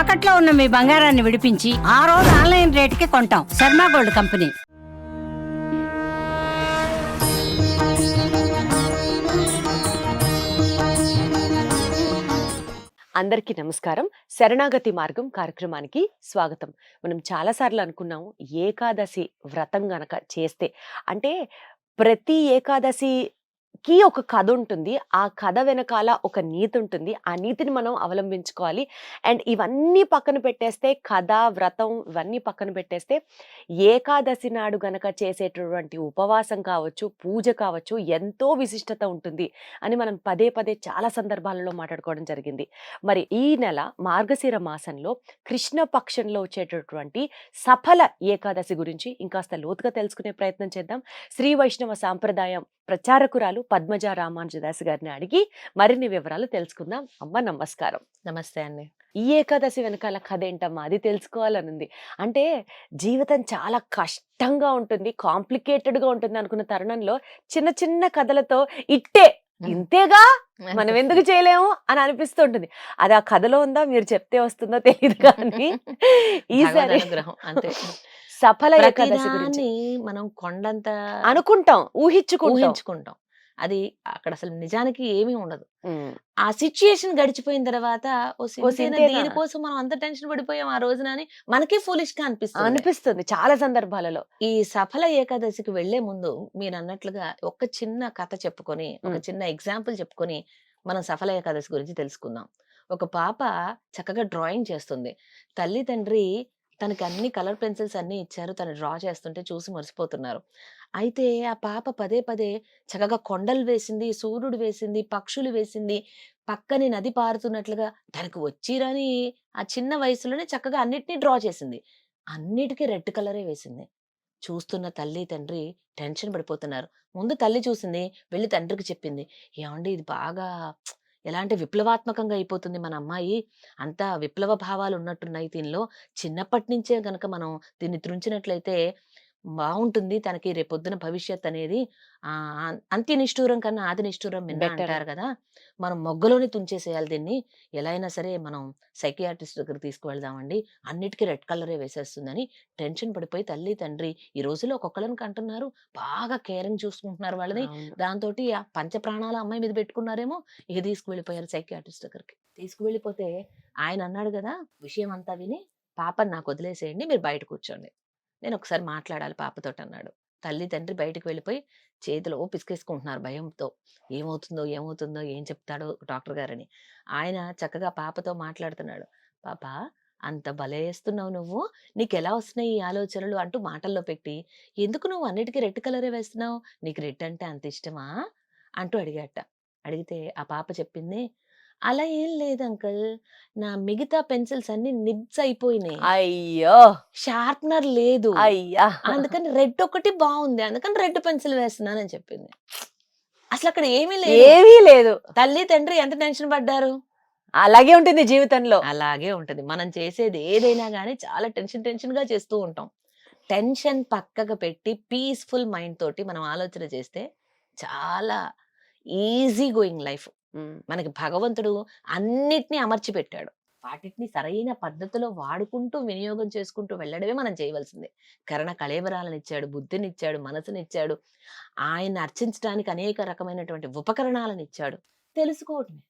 తాకట్లో ఉన్న మీ బంగారాన్ని విడిపించి ఆ రోజు ఆన్లైన్ రేటుకి కొంటాం. Sharma gold company. అందరికీ నమస్కారం. శరణాగతి మార్గం కార్యక్రమానికి స్వాగతం. మనం చాలాసార్లు అనుకున్నాం ఏకాదశి వ్రతం గనక చేస్తే. అంటే ప్రతి ఏకాదశి కి ఒక కథ ఉంటుంది. ఆ కథ వెనకాల ఒక నీతి ఉంటుంది. ఆ నీతిని మనం అవలంబించుకోవాలి. అండ్ ఇవన్నీ పక్కన పెట్టేస్తే కథ వ్రతం ఇవన్నీ పక్కన పెట్టేస్తే ఏకాదశి నాడు గనక చేసేటటువంటి ఉపవాసం కావచ్చు పూజ కావచ్చు ఎంతో విశిష్టత ఉంటుంది అని మనం పదే పదే చాలా సందర్భాలలో మాట్లాడుకోవడం జరిగింది. మరి ఈ నెల మార్గశిర మాసంలో కృష్ణ పక్షంలో వచ్చేటటువంటి సఫల ఏకాదశి గురించి ఇంకాస్త లోతుగా తెలుసుకునే ప్రయత్నం చేద్దాం. శ్రీ వైష్ణవ సాంప్రదాయం ప్రచారకురాలు పద్మజ రామానుజదాస్ గారిని అడిగి మరిన్ని వివరాలు తెలుసుకుందాం. అమ్మ నమస్కారం. నమస్తే అండి. ఈ ఏకాదశి వెనకాల కథ ఏంటమ్మా? అది తెలుసుకోవాలనుంది. అంటే జీవితం చాలా కష్టంగా ఉంటుంది కాంప్లికేటెడ్గా ఉంటుంది అనుకున్న తరుణంలో చిన్న చిన్న కథలతో ఇట్టే ఇంతేగా? మనం ఎందుకు చేయలేము? అని అనిపిస్తుంటుంది అది ఆ కథలో ఉందా? మీరు చెప్తే వస్తుందో తెలియదు కానీ ఈసారి అంతే. సఫల ఏకాదశి మనం కొండంత అనుకుంటాం ఊహించుకుంటాం. ఊహించుకుంటాం. అది అక్కడ అసలు నిజానికి ఏమీ ఉండదు. ఆ సిచ్యుయేషన్ గడిచిపోయిన తర్వాత? దీనికోసం మనం అంత టెన్షన్ పడిపోయాం ఆ రోజున అని మనకే ఫూలిష్గా అనిపిస్తుంది. అనిపిస్తుంది చాలా సందర్భాలలో. ఈ సఫల ఏకాదశికి వెళ్ళే ముందు మీరు అన్నట్లుగా ఒక చిన్న కథ చెప్పుకొని ఒక. చిన్న ఎగ్జాంపుల్ చెప్పుకొని మనం సఫల ఏకాదశి గురించి తెలుసుకుందాం. ఒక పాప చక్కగా డ్రాయింగ్ చేస్తుంది. తల్లి తండ్రి తనకి అన్ని కలర్ పెన్సిల్స్ అన్ని ఇచ్చారు. తను డ్రా చేస్తుంటే చూసి మర్చిపోతున్నారు అయితే ఆ పాప పదే పదే చక్కగా కొండలు వేసింది సూర్యుడు వేసింది పక్షులు వేసింది పక్కనే నది పారుతున్నట్లుగా తనకు వచ్చిరని ఆ చిన్న వయసులోనే చక్కగా అన్నిటినీ డ్రా చేసింది. అన్నిటికీ రెడ్ కలరే వేసింది. చూస్తున్న తల్లి తండ్రి టెన్షన్ పడిపోతున్నారు. ముందు తల్లి చూసింది వెళ్ళి తండ్రికి చెప్పింది ఏమండి ఇది బాగా ఎలాంటి విప్లవాత్మకంగా అయిపోతుంది మన అమ్మాయి. అంతా విప్లవ భావాలు ఉన్నట్టున్నాయి దీనిలో. చిన్నప్పటి నుంచే గనక మనం దీన్ని త్రుంచినట్లయితే బాగుంటుంది తనకి రేపొద్దున భవిష్యత్ అనేది ఆ అంత్య నిష్ఠూరం కన్నా ఆది నిష్ఠూరం మిన్న Better. అంటారు కదా! మనం మొగ్గలోనే తుంచేసేయాలి దీన్ని. ఎలా అయినా సరే మనం సైకియాట్రిస్ట్ దగ్గర తీసుకువెళ్దామండి. అన్నిటికీ రెడ్ కలరే వేసేస్తుందని టెన్షన్ పడిపోయి తల్లి తండ్రి ఈ రోజుల్లో ఒక్కొక్కరిని కంటున్నారు. బాగా కేరింగ్ చూసుకుంటున్నారు వాళ్ళని. అవును. దాంతో ఆ పంచ ప్రాణాల అమ్మాయి మీద పెట్టుకున్నారేమో ఇక తీసుకువెళ్ళిపోయారు సైకియాట్రిస్ట్ దగ్గరికి తీసుకువెళ్ళిపోతే ఆయన అన్నాడు కదా విషయం అంతా విని పాపని నాకు వదిలేసేయండి మీరు బయట కూర్చోండి. నేను ఒకసారి మాట్లాడాలి పాపతో అన్నాడు తల్లి తండ్రి బయటకు వెళ్ళిపోయి చేతిలో పిసికేసుకుంటున్నారు భయంతో. ఏమవుతుందో ఏమవుతుందో ఏం చెప్తాడో డాక్టర్ గారని. ఆయన చక్కగా పాపతో మాట్లాడుతున్నాడు. పాప అంత బలేస్తున్నావు నువ్వు. నీకు ఎలా వస్తున్నాయి ఈ ఆలోచనలు? అంటూ మాటల్లో పెట్టి ఎందుకు నువ్వు అన్నిటికీ రెడ్ కలరే వేస్తున్నావు? నీకు రెడ్ అంటే అంత ఇష్టమా? అంటూ అడిగాట. అడిగితే ఆ పాప చెప్పింది అలా ఏం లేదు అంకల్. నా మిగతా పెన్సిల్స్ అన్ని నిబ్స్ అయిపోయినాయి. అయ్యో! షార్ప్నర్ లేదు. అయ్యా! అందుకని రెడ్ ఒకటి బాగుంది. అందుకని రెడ్ పెన్సిల్ వేస్తున్నానని చెప్పింది. అసలు అక్కడ ఏమీ లేదు. ఏమీ లేదు. తల్లి తండ్రి ఎంత టెన్షన్ పడ్డారు? అలాగే ఉంటుంది జీవితంలో. అలాగే ఉంటది. మనం చేసేది ఏదైనా కానీ చాలా టెన్షన్ టెన్షన్గా చేస్తూ ఉంటాం. టెన్షన్ పక్కకు పెట్టి పీస్ఫుల్ మైండ్ తోటి మనం ఆలోచన చేస్తే చాలా ఈజీ గోయింగ్ లైఫ్. మనకి భగవంతుడు అన్నిటినీ అమర్చి పెట్టాడు వాటిని సరైన పద్ధతిలో వాడుకుంటూ వినియోగం చేసుకుంటూ వెళ్ళడమే మనం చేయవలసిందే. కరణ కళేబరాలను ఇచ్చాడు ఇచ్చాడు మనసునిచ్చాడు ఆయన అర్చించడానికి అనేక రకమైనటువంటి ఉపకరణాలను ఇచ్చాడు తెలుసుకోవటమే.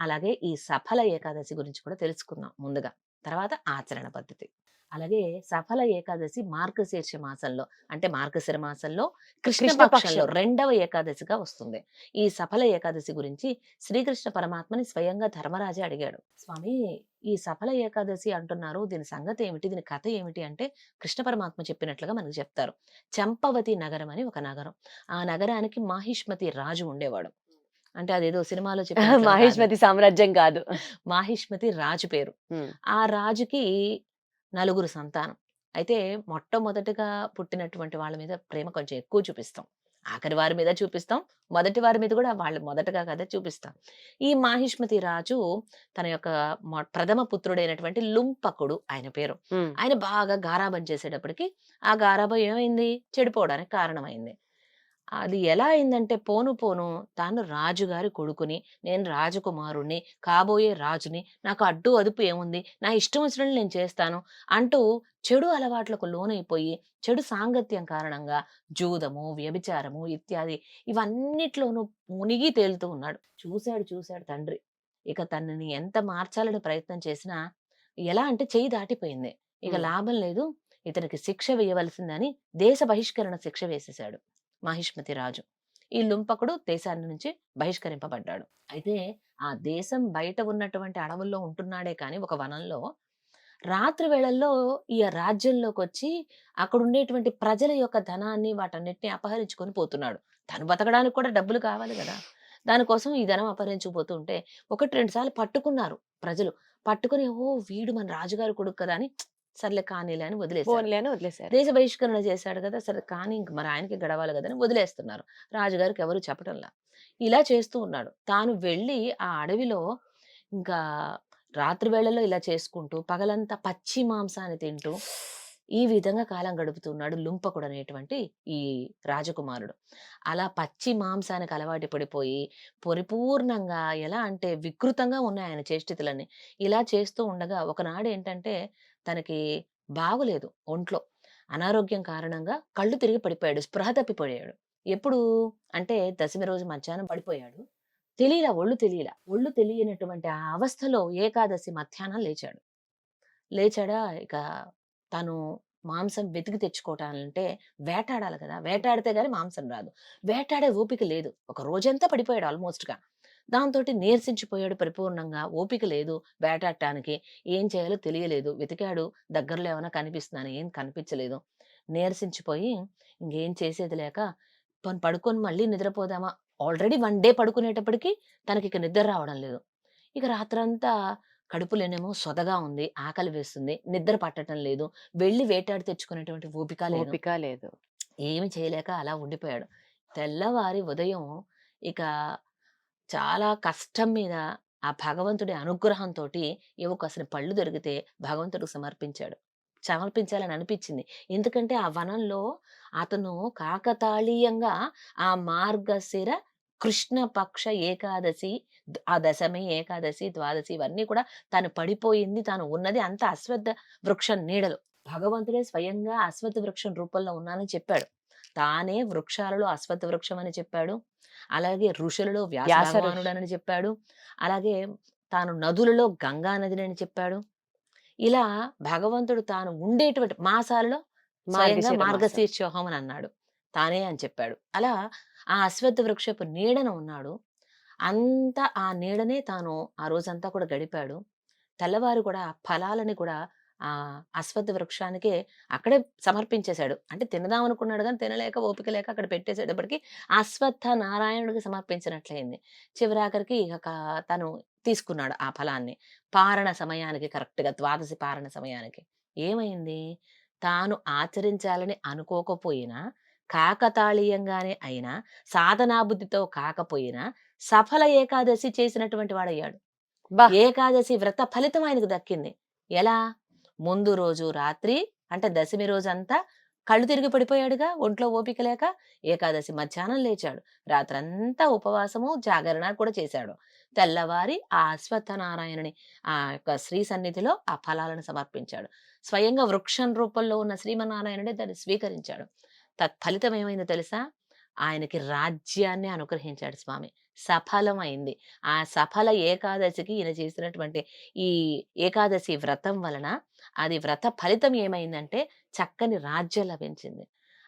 అలాగే ఈ సఫల ఏకాదశి గురించి కూడా తెలుసుకుందాం ముందుగా. తర్వాత ఆచరణ పద్ధతి. అలాగే సఫల ఏకాదశి మార్గశీర్ష మాసంలో అంటే మార్గశిర మాసంలో కృష్ణ కృష్ణ పక్షంలో పక్షం. రెండవ ఏకాదశిగా వస్తుంది. ఈ సఫల ఏకాదశి గురించి శ్రీకృష్ణ పరమాత్మని స్వయంగా ధర్మరాజే అడిగాడు. స్వామి ఈ సఫల ఏకాదశి అంటున్నారు. దీని సంగతి ఏమిటి? దీని కథ ఏమిటి? అంటే కృష్ణ పరమాత్మ చెప్పినట్లుగా మనకు చెప్తారు. చంపవతి నగరం అని ఒక నగరం. ఆ నగరానికి మాహిష్మతి రాజు ఉండేవాడు. అంటే అదేదో సినిమాలో కాదు. మహేష్మతి సామ్రాజ్యం కాదు. మాహిష్మతి రాజు పేరు. ఆ రాజుకి నలుగురు సంతానం. అయితే మొట్టమొదటిగా పుట్టినటువంటి వాళ్ళ మీద ప్రేమ కొంచెం ఎక్కువ చూపిస్తాం. ఆఖరి వారి మీద చూపిస్తాం. మొదటి వారి మీద కూడా వాళ్ళు మొదటగా కదా చూపిస్తాం. ఈ మాహిష్మతి రాజు తన యొక్క ప్రథమ పుత్రుడైనటువంటి లుంపకుడు ఆయన పేరు. ఆయన బాగా గారాబం చేసేటప్పటికి ఆ గారాబం ఏమైంది? చెడిపోవడానికి కారణమైంది. అది ఎలా అయిందంటే పోను పోను తాను రాజుగారి కొడుకుని నేను రాజకుమారుణ్ణి కాబోయే రాజుని నాకు అడ్డు అదుపు ఏముంది నా ఇష్టం వచ్చినట్లు నేను చేస్తాను అంటూ చెడు అలవాట్లకు లోనైపోయి చెడు సాంగత్యం కారణంగా జూదము వ్యభిచారము ఇత్యాది ఇవన్నిట్లోనూ మునిగి తేలుతూ ఉన్నాడు. చూశాడు చూశాడు తండ్రి. ఇక తనని ఎంత మార్చాలని ప్రయత్నం చేసినా ఎలా అంటే చెయ్యి దాటిపోయింది. ఇక. లాభం లేదు ఇతనికి శిక్ష వేయవలసిందని దేశ బహిష్కరణ శిక్ష వేసేశాడు. మహిష్మతి రాజు. ఈ లుంపకుడు దేశాన్ని నుంచి బహిష్కరింపబడ్డాడు. అయితే ఆ దేశం బయట ఉన్నటువంటి అడవుల్లో ఉంటున్నాడే కానీ ఒక వనంలో రాత్రి వేళల్లో ఈ రాజ్యంలోకి వచ్చి అక్కడ ఉండేటువంటి ప్రజల యొక్క ధనాన్ని వాటన్నిటిని అపహరించుకొని పోతున్నాడు. తను బతకడానికి కూడా డబ్బులు కావాలి కదా. దానికోసం ఈ ధనం అపహరించుకుపోతూ ఉంటే ఒకటి రెండు సార్లు పట్టుకున్నారు ప్రజలు. పట్టుకుని ఓ వీడు మన రాజుగారు కొడుకు కదా అని సర్లే కానీలే అని వదిలేశారు. ఫోన్లే అని వదిలేశారు. దేశ బహిష్కరణ చేశాడు కదా సరే కానీ ఇంక మరి ఆయనకి గడవాలి కదా అని వదిలేస్తున్నారు. రాజుగారికి ఎవరు చెప్పటంలా. ఇలా చేస్తూ ఉన్నాడు. తాను వెళ్ళి ఆ అడవిలో ఇంకా రాత్రి వేళల్లో ఇలా చేసుకుంటూ పగలంతా పచ్చి మాంసాన్ని తింటూ ఈ విధంగా కాలం గడుపుతున్నాడు లుంపకుడు అనేటువంటి ఈ రాజకుమారుడు. అలా పచ్చి మాంసానికి అలవాటు పడిపోయి పరిపూర్ణంగా ఎలా అంటే వికృతంగా ఉన్నాయి ఆయన చేష్టితులన్నీ. ఇలా చేస్తూ ఉండగా ఒకనాడు ఏంటంటే తనకి బాగలేదు ఒంట్లో. అనారోగ్యం కారణంగా కళ్ళు తిరిగి పడిపోయాడు స్పృహ తప్పిపోయాడు. ఎప్పుడు? అంటే దశమి రోజు మధ్యాహ్నం పడిపోయాడు. తెలియలా ఒళ్ళు తెలియలా. ఒళ్ళు తెలియనటువంటి ఆ అవస్థలో ఏకాదశి మధ్యాహ్నం లేచాడు. లేచాడా? ఇక తను మాంసం వెతికి తెచ్చుకోవటాలంటే వేటాడాలి కదా! వేటాడితే గానీ మాంసం రాదు. వేటాడే ఓపిక లేదు. ఒక రోజంతా పడిపోయాడు ఆల్మోస్ట్గా. దాంతో నీరసించిపోయాడు పరిపూర్ణంగా. ఓపిక లేదు వేటాడటానికి. ఏం చేయాలో తెలియలేదు. వెతికాడు. దగ్గరలో ఏమైనా కనిపిస్తున్నాను? ఏం కనిపించలేదు. నీరసించిపోయి ఇంకేం చేసేది లేక పడుకొని మళ్ళీ నిద్రపోదామా? ఆల్రెడీ వన్ డే పడుకునేటప్పటికి తనకి ఇక నిద్ర రావడం లేదు. ఇక రాత్రంతా కడుపులోనేమో సొదగా ఉంది. ఆకలి వేస్తుంది. నిద్ర పట్టడం లేదు. వెళ్ళి వేటాడి తెచ్చుకునేటువంటి ఓపిక లేదు. ఓపిక లేదు. ఏమి చేయలేక అలా ఉండిపోయాడు. తెల్లవారి ఉదయం ఇక చాలా కష్టం మీద ఆ భగవంతుడి అనుగ్రహంతో ఏవో అసలు పళ్ళు దొరికితే భగవంతుడికి సమర్పించాడు. సమర్పించాలని అనిపించింది. ఎందుకంటే ఆ వనంలో అతను కాకతాళీయంగా ఆ మార్గశిర కృష్ణ పక్ష ఏకాదశి ఆ దశమి ఏకాదశి ద్వాదశి ఇవన్నీ కూడా తాను పడిపోయింది. తాను ఉన్నది అంత అశ్వత్థ వృక్షం నీడలు. భగవంతుడే స్వయంగా అశ్వత్థ వృక్షం రూపంలో ఉన్నానని చెప్పాడు. తానే వృక్షాలలో అశ్వత్థ వృక్షం అని చెప్పాడు. అలాగే ఋషులలో వ్యాస వ్యాస ఋషి. భగవానుడని చెప్పాడు. అలాగే తాను నదులలో గంగా నదిని అని చెప్పాడు. ఇలా భగవంతుడు తాను ఉండేటువంటి మాసాలలో స్వయంగా. మార్గశీర్షోహం అని అన్నాడు. తానే అని చెప్పాడు. అలా ఆ అశ్వత్థ వృక్షపు నీడన ఉన్నాడు. అంతా ఆ నీడనే తాను ఆ రోజంతా కూడా గడిపాడు. తెల్లవారు కూడా ఆ ఫలాలని కూడా ఆ అశ్వత్థ వృక్షానికే అక్కడే సమర్పించేశాడు. అంటే తినదాం అనుకున్నాడు కానీ తినలేక ఓపిక లేక అక్కడ పెట్టేసేటప్పటికి అశ్వత్థ నారాయణుడికి సమర్పించినట్లయింది. చివరాఖరికి ఇక తను తీసుకున్నాడు ఆ ఫలాన్ని. పారణ సమయానికి కరెక్ట్గా ద్వాదశి పారణ సమయానికి. ఏమైంది? తాను ఆచరించాలని అనుకోకపోయినా కాకతాళీయంగానే అయినా సాధనాబుద్ధితో కాకపోయినా సఫల ఏకాదశి చేసినటువంటి వాడయ్యాడు. ఏకాదశి వ్రత ఫలితం ఆయనకు దక్కింది. ఎలా? ముందు రోజు రాత్రి అంటే దశమి రోజు అంతా కళ్ళు తిరిగి పడిపోయాడుగా ఒంట్లో ఓపిక లేక ఏకాదశి మధ్యాహ్నం లేచాడు. రాత్రంతా ఉపవాసము జాగరణ కూడా చేశాడు. తెల్లవారి ఆ అశ్వత్థనారాయణని ఆ యొక్క శ్రీ సన్నిధిలో ఆ ఫలాలను సమర్పించాడు. స్వయంగా వృక్షం రూపంలో ఉన్న శ్రీమన్నారాయణుడే దాన్ని స్వీకరించాడు. తత్ఫలితం ఏమైందో తెలుసా? ఆయనకి రాజ్యాన్ని అనుగ్రహించాడు స్వామి. సఫలమైంది. ఆ సఫల ఏకాదశికి ఈయన చేసినటువంటి ఈ ఏకాదశి వ్రతం వలన అది వ్రత ఫలితం ఏమైందంటే చక్కని రాజ్యం లభించింది.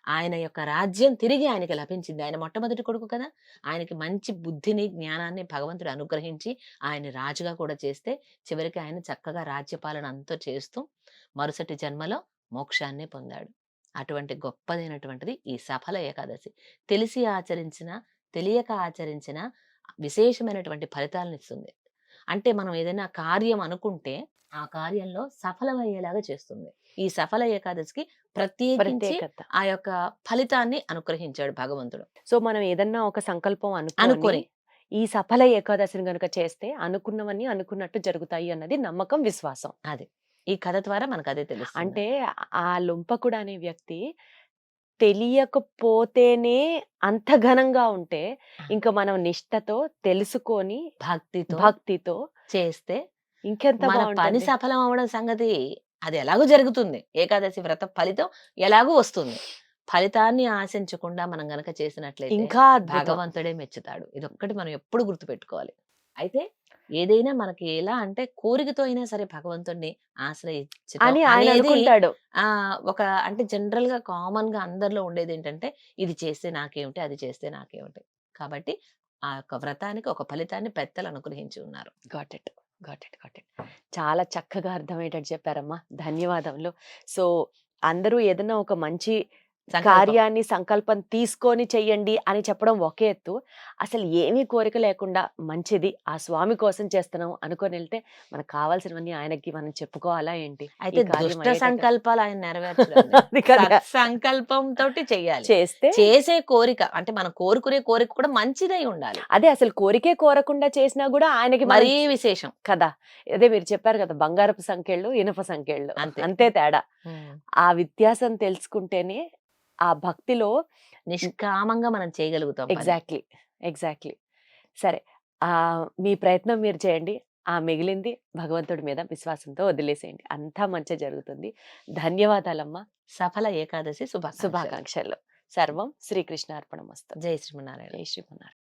ఆయన యొక్క రాజ్యం తిరిగి ఆయనకి లభించింది. ఆయన మొట్టమొదటి కొడుకు కదా! ఆయనకి మంచి బుద్ధిని జ్ఞానాన్ని భగవంతుడు అనుగ్రహించి ఆయన రాజుగా కూడా చేస్తే చివరికి ఆయన చక్కగా రాజ్యపాలన అంతా చేస్తూ మరుసటి జన్మలో మోక్షాన్ని పొందాడు. అటువంటి గొప్పదైనటువంటిది ఈ సఫల ఏకాదశి. తెలిసి ఆచరించిన తెలియక ఆచరించిన విశేషమైనటువంటి ఫలితాలను ఇస్తుంది అంటే మనం ఏదైనా కార్యం అనుకుంటే ఆ కార్యంలో సఫలమయ్యేలాగా చేస్తుంది. ఈ సఫల ఏకాదశికి ప్రత్యేకించి ప్రత్యేకత. ఆ యొక్క ఫలితాన్ని అనుగ్రహించాడు భగవంతుడు. సో మనం ఏదన్నా ఒక సంకల్పం అనుకొని అనుకొని ఈ సఫల ఏకాదశిని గనుక చేస్తే అనుకున్నవన్నీ అనుకున్నట్టు జరుగుతాయి అన్నది నమ్మకం విశ్వాసం. ఈ కథ ద్వారా మనకు అదే తెలుసు అంటే ఆ లుంపకుడు అనే వ్యక్తి తెలియకపోతేనే అంత ఘనంగా ఉంటే ఇంకా మనం నిష్టతో తెలుసుకొని భక్తితో భక్తితో చేస్తే ఇంకెంత మన పని సఫలం అవ్వడం సంగతి అది ఎలాగో జరుగుతుంది. ఏకాదశి వ్రత ఫలితం ఎలాగో వస్తుంది. ఫలితాన్ని ఆశించకుండా మనం గనక చేసినట్లయితే ఇంకా. భగవంతుడే మెచ్చుతాడు. ఇదొక్కటి మనం ఎప్పుడు గుర్తుపెట్టుకోవాలి. అయితే ఏదైనా మనకి ఎలా అంటే కోరికతో అయినా సరే అనేది అనుకుంటాడు. ఆ! ఒక అంటే జనరల్గా కామన్గా అందరిలో ఉండేది ఏంటంటే ఇది చేస్తే నాకేమిటి అది చేస్తే నాకేమిటి. కాబట్టి ఆ యొక్క వ్రతానికి ఒక ఫలితాన్ని పెద్దలు అనుగ్రహించి ఉన్నారు. Got it. Got it. Got it. చాలా చక్కగా అర్థమయ్యేటట్టు చెప్పారమ్మా. ధన్యవాదములు. సో అందరూ ఏదైనా ఒక మంచి. కార్యాన్ని సంకల్పం తీసుకొని చెయ్యండి అని చెప్పడం ఒకే ఎత్తు. అసలు ఏమీ కోరిక లేకుండా మంచిది ఆ స్వామి కోసం చేస్తున్నాం అనుకొని వెళ్తే మనకు కావాల్సినవన్నీ ఆయనకి మనం చెప్పుకోవాలా ఏంటి? అయితే దుష్ట. సంకల్పాలు ఆయన కదా. సంకల్పం తోటి చెయ్యాలి. చేస్తే చేసే కోరిక అంటే మనం కోరుకునే కోరిక కూడా మంచిదై ఉండాలి. అదే అసలు కోరికే కోరకుండా చేసినా కూడా ఆయనకి మరీ విశేషం. కదా. అదే మీరు చెప్పారు కదా బంగారపు సంఖ్యలు ఇనప సంఖ్యలు. అంతే. తేడా. ఆ వ్యత్యాసం తెలుసుకుంటేనే ఆ భక్తిలో నిష్కామంగా మనం చేయగలుగుతాం. ఎగ్జాక్ట్లీ. ఎగ్జాక్ట్లీ. సరే ఆ మీ ప్రయత్నం మీరు చేయండి. ఆ మిగిలింది భగవంతుడి మీద విశ్వాసంతో వదిలేసేయండి. అంతా మంచి జరుగుతుంది. ధన్యవాదాలమ్మా. సఫల ఏకాదశి శుభాకాంక్షలు. శుభాకాంక్షలు. సర్వం శ్రీకృష్ణ అర్పణం వస్తుంది జై శ్రీమన్నారాయణ. జై శ్రీమన్నారాయణ.